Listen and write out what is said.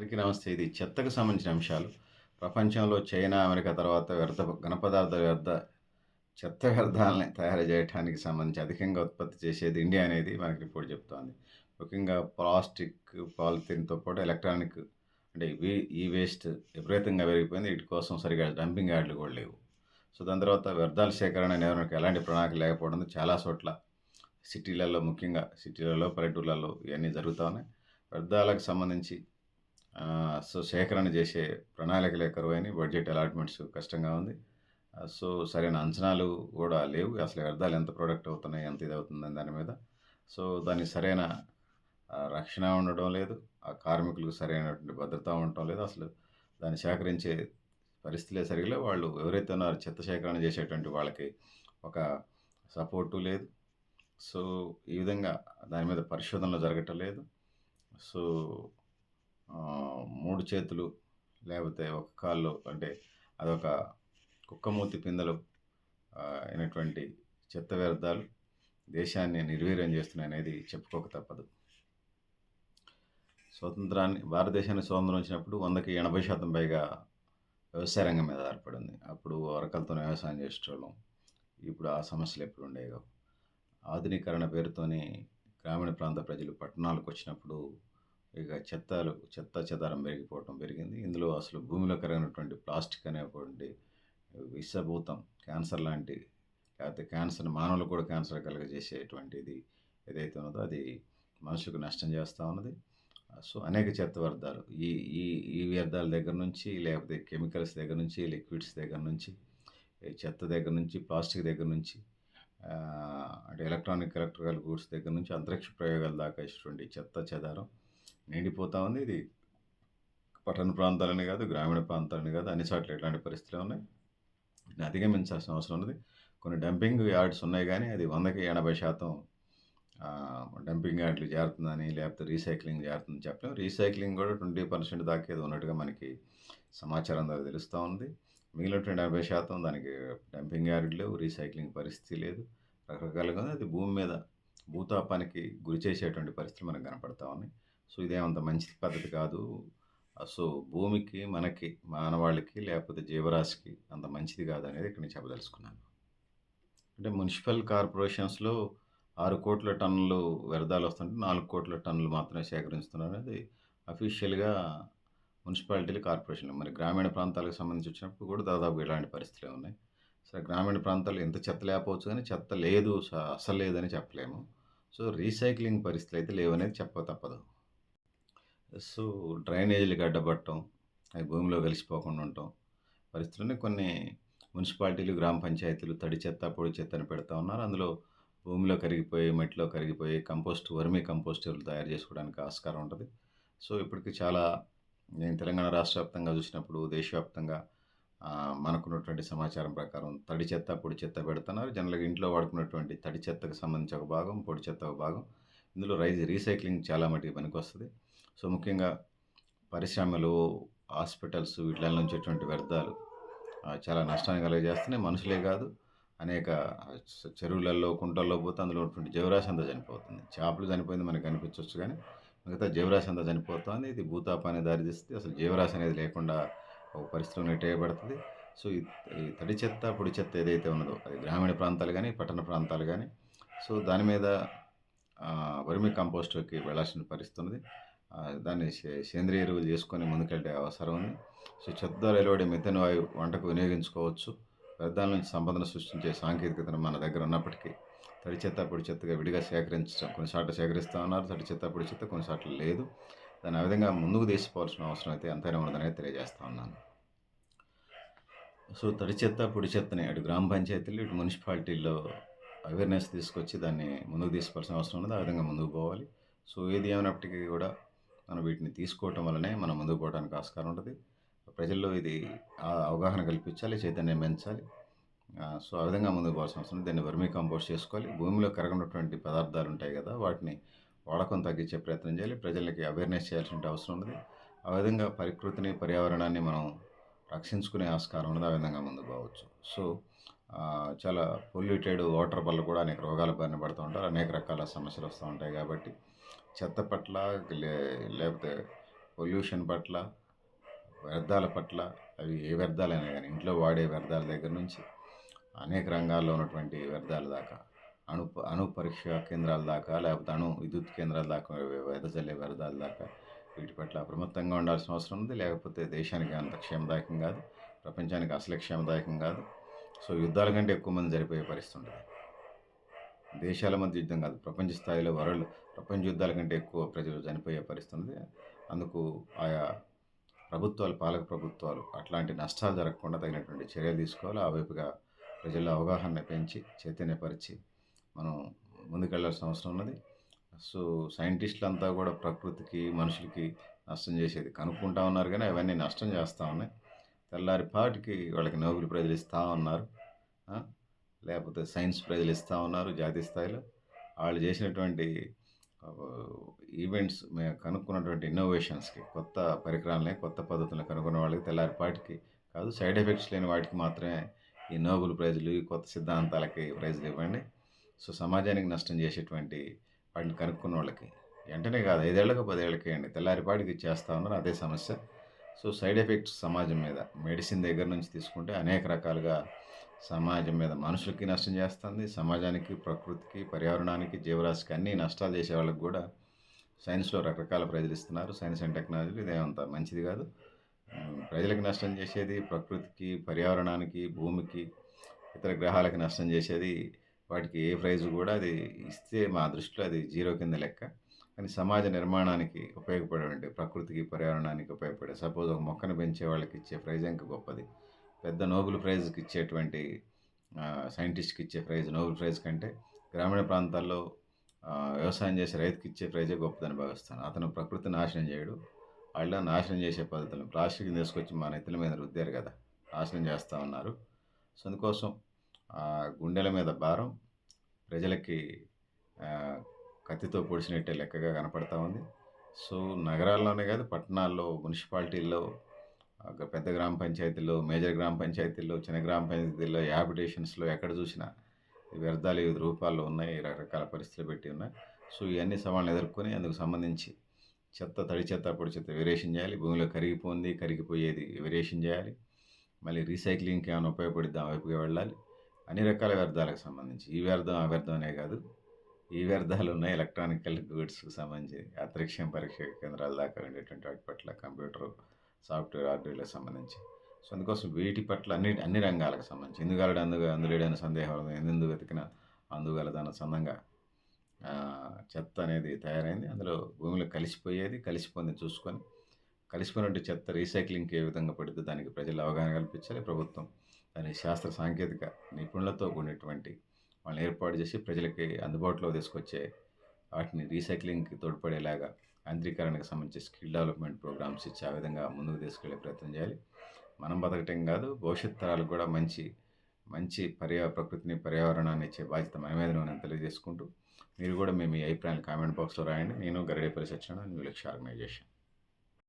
అందరికీ నమస్తే. ఇది చెత్తకు సంబంధించిన అంశాలు. ప్రపంచంలో చైనా, అమెరికా తర్వాత వ్యర్థ ఘనపదార్థాల వ్యర్థ చెత్త వ్యర్థాలని తయారు చేయటానికి సంబంధించి అధికంగా ఉత్పత్తి చేసేది ఇండియా అనేది మనకి రిపోర్ట్ చెప్తోంది. ముఖ్యంగా ప్లాస్టిక్, పాలిథిన్తో పాటు ఎలక్ట్రానిక్ అంటే ఈ వేస్ట్ విపరీతంగా పెరిగిపోయింది. వీటి కోసం సరిగా డంపింగ్ యార్డులు కూడా లేవు. సో, దాని తర్వాత వ్యర్థాల సేకరణ నిర్వహణకు ఎలాంటి ప్రణాళిక లేకపోవడం చాలా చోట్ల సిటీలలో ముఖ్యంగా సిటీలలో, పల్లెటూర్లలో ఇవన్నీ జరుగుతూ ఉన్నాయి. వ్యర్థాలకు సంబంధించి సో, సేకరణ చేసే ప్రణాళికలే కరువైన బడ్జెట్ అలాట్‌మెంట్స్ కష్టంగా ఉంది. సో, సరైన అంచనాలు కూడా లేవు. అసలు వ్యర్థాలు ఎంత ప్రొడక్ట్ అవుతున్నాయి, ఎంత ఇదవుతుందని దాని మీద. సో, దానికి సరైన రక్షణ ఉండడం లేదు. ఆ కార్మికులకు సరైనటువంటి భద్రత ఉండటం లేదు. అసలు దాన్ని సేకరించే పరిస్థితులే సరిగ్గా వాళ్ళు ఎవరైతే ఉన్నారో చెత్త సేకరణ చేసేటువంటి వాళ్ళకి ఒక సపోర్టు లేదు. సో, ఈ విధంగా దాని మీద పరిశోధనలు జరగటం లేదు. సో, మూడు చేతులు లేకపోతే ఒక కాళ్ళు అంటే అదొక కుక్కమూతి పిందెలు అయినటువంటి చెత్త వ్యర్థాలు దేశాన్ని నిర్వీర్యం చేస్తున్నాయనేది చెప్పుకోక తప్పదు. స్వతంత్రాన్ని భారతదేశాన్ని స్వాతంత్రం వచ్చినప్పుడు 100కి 80% పైగా వ్యవసాయ రంగం మీద ఆధారపడింది అప్పుడు వరకలతో వ్యవసాయం చేసేటోళ్ళం. ఇప్పుడు ఆ సమస్యలు ఎప్పుడు ఉండేవో. ఆధునీకరణ పేరుతోని గ్రామీణ ప్రాంత ప్రజలు పట్టణాలకు వచ్చినప్పుడు ఇక చెత్తలు చెత్త చెదారం పెరిగిపోవటం పెరిగింది. ఇందులో అసలు భూమిలో కరిగినటువంటి ప్లాస్టిక్ అనేటువంటి విషభూతం క్యాన్సర్ లాంటి లేకపోతే క్యాన్సర్ మానవులకు కూడా క్యాన్సర్ కలుగజేసేటువంటిది ఏదైతే ఉన్నదో అది మనుషులకు నష్టం చేస్తూ ఉన్నది. సో, అనేక చెత్త వ్యర్థాలు ఈ ఈ ఈ వ్యర్థాల దగ్గర నుంచి లేకపోతే కెమికల్స్ దగ్గర నుంచి, లిక్విడ్స్ దగ్గర నుంచి, చెత్త దగ్గర నుంచి, ప్లాస్టిక్ దగ్గర నుంచి అంటే ఎలక్ట్రానిక్, ఎలక్ట్రికల్ గూడ్స్ దగ్గర నుంచి అంతరిక్ష ప్రయోగాల దాకా ఇచ్చినటువంటి చెత్త చెదారం నిండిపోతా ఉంది. ఇది పట్టణ ప్రాంతాలని కాదు, గ్రామీణ ప్రాంతాలని కాదు అన్ని చోట్ల ఇట్లాంటి పరిస్థితులు ఉన్నాయి. దీన్ని అధిగమించాల్సిన అవసరం ఉన్నది. కొన్ని డంపింగ్ యార్డ్స్ ఉన్నాయి కానీ అది వందకి ఎనభై శాతం డంపింగ్ యార్డ్‌లు చేరుతుందని లేకపోతే రీసైక్లింగ్ జారుతుందని చెప్పలేం. రీసైక్లింగ్ కూడా 20% దాకా ఏదో ఉన్నట్టుగా మనకి సమాచారం ద్వారా తెలుస్తూ ఉంది. మిగిలినటువంటి 80% దానికి డంపింగ్ యార్డ్ లేవు. రీసైక్లింగ్ పరిస్థితి లేదు. రకరకాలుగా ఉంది. అది భూమి మీద భూతాపానికి గురి చేసేటువంటి పరిస్థితులు మనకు కనపడతా ఉన్నాయి. సో, ఇదేమంత మంచి పద్ధతి కాదు. సో, భూమికి, మనకి, మానవాళికి లేకపోతే జీవరాశికి అంత మంచిది కాదు అనేది ఇక్కడ నేను చెప్పదలుచుకున్నాను. అంటే మున్సిపల్ కార్పొరేషన్స్‌లో ఆరు కోట్ల టన్నులు వ్యర్థాలు వస్తుంటే నాలుగు కోట్ల టన్నులు మాత్రమే సేకరిస్తున్నారనేది అఫీషియల్‌గా మున్సిపాలిటీలు, కార్పొరేషన్‌లు. మరి గ్రామీణ ప్రాంతాలకు సంబంధించి వచ్చినప్పుడు కూడా దాదాపు ఇలాంటి పరిస్థితులే ఉన్నాయి. సరే గ్రామీణ ప్రాంతాలు ఎంత చెత్త లేకపోవచ్చు కానీ చెత్త లేదు స అస్సలు లేదని చెప్పలేము. సో, రీసైక్లింగ్ పరిస్థితులైతే లేవనేది చెప్ప తప్పదు. సో, డ్రైనేజీలు గడ్డపడటం, అవి భూమిలో కలిసిపోకుండా ఉండటం పరిస్థితుల్లోనే కొన్ని మున్సిపాలిటీలు, గ్రామ పంచాయతీలు తడి చెత్త, పొడి చెత్తను పెడతా ఉన్నారు. అందులో భూమిలో కరిగిపోయి, మట్టిలో కరిగిపోయి కంపోస్ట్, వర్మీ కంపోస్ట్ తయారు చేసుకోవడానికి ఆస్కారం ఉంటుంది సో, ఇప్పటికి చాలా నేను తెలంగాణ రాష్ట్ర వ్యాప్తంగా చూసినప్పుడు దేశవ్యాప్తంగా మనకున్నటువంటి సమాచారం ప్రకారం తడి చెత్త, పొడి చెత్త పెడుతున్నారు. జనరల్‌గా ఇంట్లో వాడుకున్నటువంటి తడి చెత్తకు సంబంధించి ఒక భాగం, పొడి చెత్త ఒక భాగం. ఇందులో రైజ్ రీసైక్లింగ్ చాలా మటుకి పనికి వస్తుంది సో, ముఖ్యంగా పరిశ్రమలు, హాస్పిటల్స్ వీటిల నుంచి వచ్చేటువంటి వ్యర్థాలు చాలా నష్టాన్ని కలుగజేస్తున్నాయి. మనుషులే కాదు అనేక చెరువులలో, కుంటల్లో పోతే అందులో ఉన్నటువంటి జీవరాశి అంతా చనిపోతుంది. చేపలు చనిపోయింది మనకు కనిపించవచ్చు కానీ మిగతా జీవరాశి అంతా చనిపోతోంది. ఇది భూతాపాన్ని దారితీస్తుంది. అసలు జీవరాశి అనేది లేకుండా ఒక పరిస్థితులు నెట్టేయబడుతుంది సో, ఈ తడి చెత్త, పొడి చెత్త ఏదైతే ఉన్నదో అది గ్రామీణ ప్రాంతాలు కానీ పట్టణ ప్రాంతాలు కానీ సో, దాని మీద వర్మీ కంపోస్ట్‌కి వెళ్ళాల్సిన పరిస్థితి ఉన్నది. దాన్ని సే సేంద్రియ ఎరువులు చేసుకొని ముందుకెళ్ళే అవసరం ఉంది. సో, చెత్త ద్వారా వెలువడే మిథన్ వాయువు వంటకు వినియోగించుకోవచ్చు. వ్యర్థాల నుంచి సంపదను సృష్టించే సాంకేతికతను మన దగ్గర ఉన్నప్పటికీ తడి చెత్త, పొడి చెత్తగా విడిగా సేకరించడం కొన్ని సేకరిస్తూ ఉన్నారు. తడి చెత్త, పొడి చెత్త కొన్ని లేదు. దాన్ని ఆ విధంగా ముందుకు తీసుకోవాల్సిన అవసరం అయితే ఎంతైనా ఉన్నదనేది తెలియజేస్తా ఉన్నాను. సో, తడి చెత్త, పొడి చెత్తని అటు గ్రామ పంచాయతీలు, ఇటు మున్సిపాలిటీల్లో అవేర్‌నెస్ తీసుకొచ్చి దాన్ని ముందుకు తీసుకోవాల్సిన అవసరం ఉన్నది. ఆ విధంగా ముందుకు పోవాలి. సో, ఏది ఏమైనప్పటికీ కూడా మనం వీటిని తీసుకోవటం వల్లనే మనం ముందుకు పోవడానికి ఆస్కారం ఉంటుంది ప్రజల్లో ఇది అవగాహన కల్పించాలి, చైతన్యం పెంచాలి. సో, ఆ విధంగా ముందుకు పోవాల్సిన అవసరం దీన్ని దాన్ని వర్మీ కంపోస్ట్ చేసుకోవాలి. భూమిలో కరగనటువంటి పదార్థాలు ఉంటాయి కదా! వాటిని వాడకం తగ్గించే ప్రయత్నం చేయాలి. ప్రజలకి అవేర్‌నెస్ చేయాల్సిన అవసరం ఉన్నది. ఆ విధంగా ప్రకృతిని, పర్యావరణాన్ని మనం రక్షించుకునే ఆస్కారం ఉన్నది. ఆ విధంగా ముందుకు పోవచ్చు. సో, చాలా పొల్యూటెడ్ వాటర్ వల్ల కూడా అనేక రోగాల బారిన పడుతూ ఉంటారు. అనేక రకాల సమస్యలు వస్తూ ఉంటాయి కాబట్టి చెత్త పట్ల లే లేకపోతే పొల్యూషన్ పట్ల వ్యర్థాల పట్ల అవి ఏ వ్యర్థాలైనా కానీ ఇంట్లో వాడే వ్యర్థాల దగ్గర నుంచి అనేక రంగాల్లో ఉన్నటువంటి వ్యర్థాల దాకా అణు అణు పరీక్ష కేంద్రాల దాకా లేకపోతే అణు విద్యుత్ కేంద్రాల దాకా వెదజల్లే వ్యర్థాల దాకా వీటి పట్ల అప్రమత్తంగా ఉండాల్సిన అవసరం ఉంది. లేకపోతే దేశానికి అంత క్షేమదాయకం కాదు. ప్రపంచానికి అసలు క్షేమదాయకం కాదు. సో యుద్ధాల కంటే ఎక్కువ మంది జరిపోయే పరిస్థితి ఉంటుంది. దేశాల మధ్య యుద్ధం కాదు ప్రపంచ స్థాయిలో వరల్డ్ ప్రపంచ యుద్ధాల కంటే ఎక్కువ ప్రజలు చనిపోయే పరిస్థితి ఉంది అందుకు ఆయా ప్రభుత్వాలు పాలక ప్రభుత్వాలు అట్లాంటి నష్టాలు జరగకుండా తగినటువంటి చర్యలు తీసుకోవాలి. ఆ వైపుగా ప్రజల్లో అవగాహన పెంచి చైతన్యపరిచి మనం ముందుకెళ్ళాల్సిన అవసరం ఉన్నది. సో సైంటిస్టులు అంతా కూడా ప్రకృతికి మనుషులకి నష్టం చేసేది కనుక్కుంటా ఉన్నారు కానీ అవన్నీ నష్టం చేస్తూ ఉన్నాయి. తెల్లారిపాటికి వాళ్ళకి నోబెల్ ప్రైజులు ఇస్తూ ఉన్నారు. లేకపోతే సైన్స్ ప్రైజులు ఇస్తూ ఉన్నారు జాతీయ స్థాయిలో. వాళ్ళు చేసినటువంటి ఈవెంట్స్ మేము కనుక్కున్నటువంటి ఇన్నోవేషన్స్కి కొత్త పరికరాలని కొత్త పద్ధతులను కనుక్కున్న వాళ్ళకి తెల్లారిపాటికి కాదు సైడ్ ఎఫెక్ట్స్ లేని వాటికి మాత్రమే ఈ నోబెల్ ప్రైజులు ఈ కొత్త సిద్ధాంతాలకి ప్రైజులు ఇవ్వండి. సో సమాజానికి నష్టం చేసేటువంటి వాటిని కనుక్కున్న వాళ్ళకి వెంటనే కాదు ఐదేళ్ళకు పదేళ్ళకి అండి తెల్లారిపాటికి ఇచ్చేస్తా ఉన్నారు అదే సమస్య. సో సైడ్ ఎఫెక్ట్స్ సమాజం మీద మెడిసిన్ దగ్గర నుంచి తీసుకుంటే అనేక రకాలుగా సమాజం మీద మనుషులకి నష్టం చేస్తుంది. సమాజానికి ప్రకృతికి పర్యావరణానికి జీవరాశికి అన్ని నష్టాలు చేసే వాళ్ళకి కూడా సైన్స్లో రకరకాల ప్రజలు ఇస్తున్నారు. సైన్స్ అండ్ టెక్నాలజీ ఇదేమంత మంచిది కాదు. ప్రజలకు నష్టం చేసేది ప్రకృతికి పర్యావరణానికి భూమికి ఇతర గ్రహాలకు నష్టం చేసేది వాటికి ఏ ప్రైజ్ కూడా అది ఇస్తే మా దృష్టిలో అది జీరో కింద లెక్క. కానీ సమాజ నిర్మాణానికి ఉపయోగపడే ప్రకృతికి పర్యావరణానికి ఉపయోగపడే. సపోజ్ ఒక మొక్కను పెంచే వాళ్ళకి ఇచ్చే ప్రైజ్ ఇంకా గొప్పది. పెద్ద నోబెల్ ప్రైజ్కి ఇచ్చేటువంటి సైంటిస్ట్కి ఇచ్చే ప్రైజ్ నోబెల్ ప్రైజ్ కంటే గ్రామీణ ప్రాంతాల్లో వ్యవసాయం చేసే రైతుకి ఇచ్చే ప్రైజే గొప్పదని భావిస్తాను. అతను ప్రకృతి నాశనం చేయడు. వాళ్ళ నాశనం చేసే పద్ధతులను ప్లాస్టిక్ తీసుకొచ్చి మా నెత్తుల మీద రుద్దారు కదా. నాశనం చేస్తూ ఉన్నారు. సో అందుకోసం గుండెల మీద భారం ప్రజలకి కత్తితో పొడిచినట్టే లెక్కగా కనపడతా ఉంది. సో నగరాల్లోనే కాదు పట్టణాల్లో మున్సిపాలిటీల్లో పెద్ద గ్రామ పంచాయతీల్లో మేజర్ గ్రామ పంచాయతీల్లో చిన్న గ్రామ పంచాయతీల్లో హ్యాబిటేషన్స్లో ఎక్కడ చూసినా ఈ వ్యర్థాలు వివిధ రూపాల్లో ఉన్నాయి రకరకాల పరిస్థితులు పెట్టి ఉన్నాయి. సో ఇవన్నీ సవాళ్ళు ఎదుర్కొని అందుకు సంబంధించి చెత్త తడి చెత్త పొడి చెత్త వేరేషన్ చేయాలి. భూమిలో కరిగిపోయింది కరిగిపోయేది వేరేషన్ చేయాలి. మళ్ళీ రీసైక్లింగ్కి ఏమైనా ఉపయోగపడిద్దాం వైపుకి వైపుగా వెళ్ళాలి. అన్ని రకాల వ్యర్థాలకు సంబంధించి. ఈ వ్యర్థం ఆ వ్యర్థం అనే కాదు. ఈ వ్యర్థాలు ఉన్నాయి. ఎలక్ట్రానికల్ గూడ్స్కి సంబంధించి అంతరిక్షం పరీక్ష కేంద్రాల దాకా ఉండేటువంటి వాటి పట్ల కంప్యూటర్ సాఫ్ట్వేర్ హార్డ్వేర్లకు సంబంధించి. సో అందుకోసం వీటి పట్ల అన్ని అన్ని రంగాలకు సంబంధించి. ఎందుగలడు అందుగా అందులేడని సందేహం ఎందుకు వెతికిన అందుగలదన్న సందంగా చెత్త అనేది తయారైంది. అందులో భూమిలో కలిసిపోయేది కలిసిపోయింది చూసుకొని కలిసిపోయినట్టు చెత్త రీసైక్లింగ్కి ఏ విధంగా పడితే దానికి ప్రజలు అవగాహన కల్పించాలి. ప్రభుత్వం దాని శాస్త్ర సాంకేతిక నిపుణులతో కూడినటువంటి వాళ్ళని ఏర్పాటు చేసి ప్రజలకి అందుబాటులో తీసుకొచ్చే వాటిని రీసైక్లింగ్కి తోడ్పడేలాగా యాంత్రీకరణకు సంబంధించి స్కిల్ డెవలప్మెంట్ ప్రోగ్రామ్స్ ఇచ్చి ఆ విధంగా ముందుకు తీసుకెళ్ళే ప్రయత్నం చేయాలి. మనం బతకటం కాదు భవిష్యత్ తరాలకు కూడా మంచి మంచి పర్యా ప్రకృతిని పర్యావరణాన్ని ఇచ్చే బాధ్యత మన మీద నేను తెలియజేసుకుంటూ మీరు కూడా మేము ఈ అభిప్రాయాలు కామెంట్ బాక్స్లో రాయండి. నేను గరడేపల్లి సత్యనారాయణ న్యూ లక్ష్య ఆర్గనైజేషన్